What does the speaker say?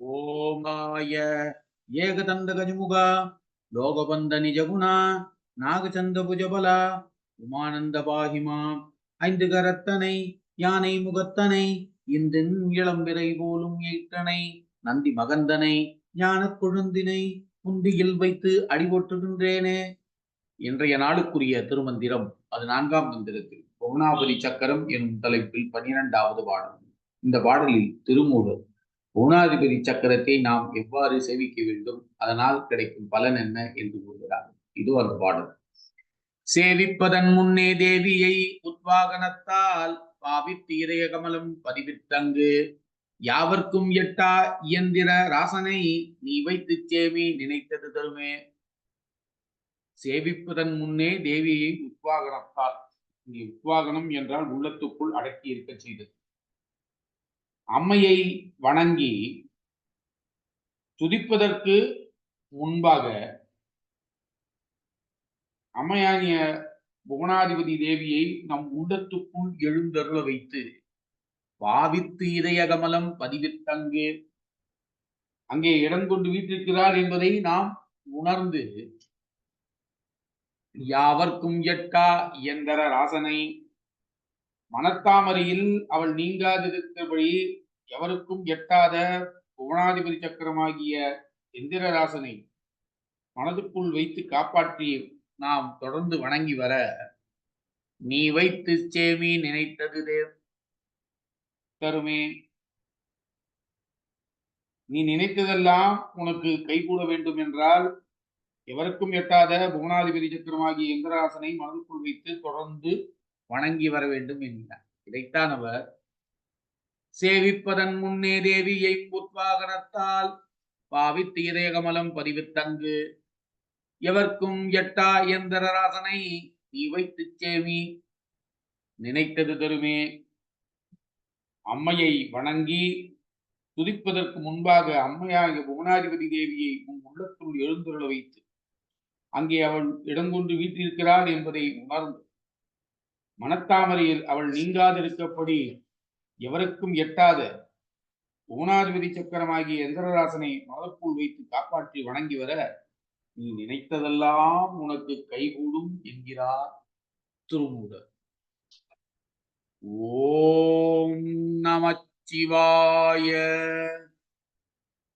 ஓங்காய ஏகதந்த கஜமுகா லோகபந்த நிஜகுணா நாகச்சந்த புஜபலா உமானந்த பாகிமா ஐந்து கரத்தனை யானை முகத்தனை இந்தின் இளம்பிறை போலும் ஏற்றனை நந்தி மகந்தனை ஞானக் கொழுந்தினை முந்தியில் வைத்து அடிபோட்டுகின்றேனே. இன்றைய நாளுக்குரிய திருமந்திரம் அது நான்காம் மந்திரத்தில் பவுனாபதி சக்கரம் எனும் தலைப்பில் பனிரெண்டாவது பாடல். இந்த பாடலில் திருமூலர் குணாதிபதி சக்கரத்தை நாம் எவ்வாறு சேவிக்க வேண்டும்? அதனால் கிடைக்கும் பலன் என்ன என்று கூறுகிறார். இது அந்த பாடல். சேவிப்பதன் முன்னே தேவியை உத்வாகனத்தால் பாவித்து இதய கமலம் பதிவிட்டங்கு. யாவர்க்கும் எட்டா இயந்திர ராசனை நீ வைத்து சேமி நினைத்தது தருமே. சேவிப்பதன் முன்னே தேவியை உத்வாகனத்தால் உத்வாகனம் என்றால் உள்ளத்துக்குள் அடக்கி இருக்க செய்தது. அம்மையை வணங்கி துதிப்பதற்கு முன்பாக அம்மையானிய புவனாதிபதி தேவியை நம் உள்ளத்துக்குள் எழுந்தருள வைத்து பாவித்து இதயகமலம் பதிவிட்டங்கே அங்கே இடம் கொண்டு வீட்டிருக்கிறார் என்பதை நாம் உணர்ந்து யாவர்க்கும் எட்டா என்ற ராசனை மனத்தாமரையில் அவள் நீங்காதிருக்கிறபடி எவருக்கும் எட்டாத புவனாதிபதி சக்கரமாகிய இந்திரராசனை மனதுக்குள் வைத்து காப்பாற்றி நாம் தொடர்ந்து வணங்கி வர நீ வைத்து சேமி நினைத்தது தேவ். தருமே. நீ நினைத்ததெல்லாம் உனக்கு கைகூட வேண்டும் என்றால் எவருக்கும் எட்டாத புவனாதிபதி சக்கரமாகிய இந்திராசனை மனதுக்குள் வைத்து தொடர்ந்து வணங்கி வர வேண்டும் என்கிறார். இதைத்தான் அவர் சேவிப்பதன் முன்னே தேவியை உத்வாகனத்தால் பாவித்து இதயகமலம் பதிவித்தங்கு எவர்க்கும் எட்டா எந்திரராசனை நீ வைத்து சேமி. நினைத்தது தருமே. அம்மையை வணங்கி துதிப்பதற்கு முன்பாக அம்மையாகிய புவனாதிபதி தேவியை உன் உள்ளத்துள் எழுந்துள்ள வைத்து அங்கே அவள் இடங்கொண்டு வீட்டிருக்கிறாள் என்பதை உணர்ந்து மனத்தாமரையில் அவள் நீங்காதிருக்கப்படி எவருக்கும் எட்டாத ஊனாதிபதி சக்கரமாகிய இந்திரராசனை மனதுக்குள் வைத்து காப்பாற்றி வணங்கி வர நீ நினைத்ததெல்லாம் உனக்கு கைகூடும் என்கிறார் திருமூடர் ஓம் நமச்சிவாய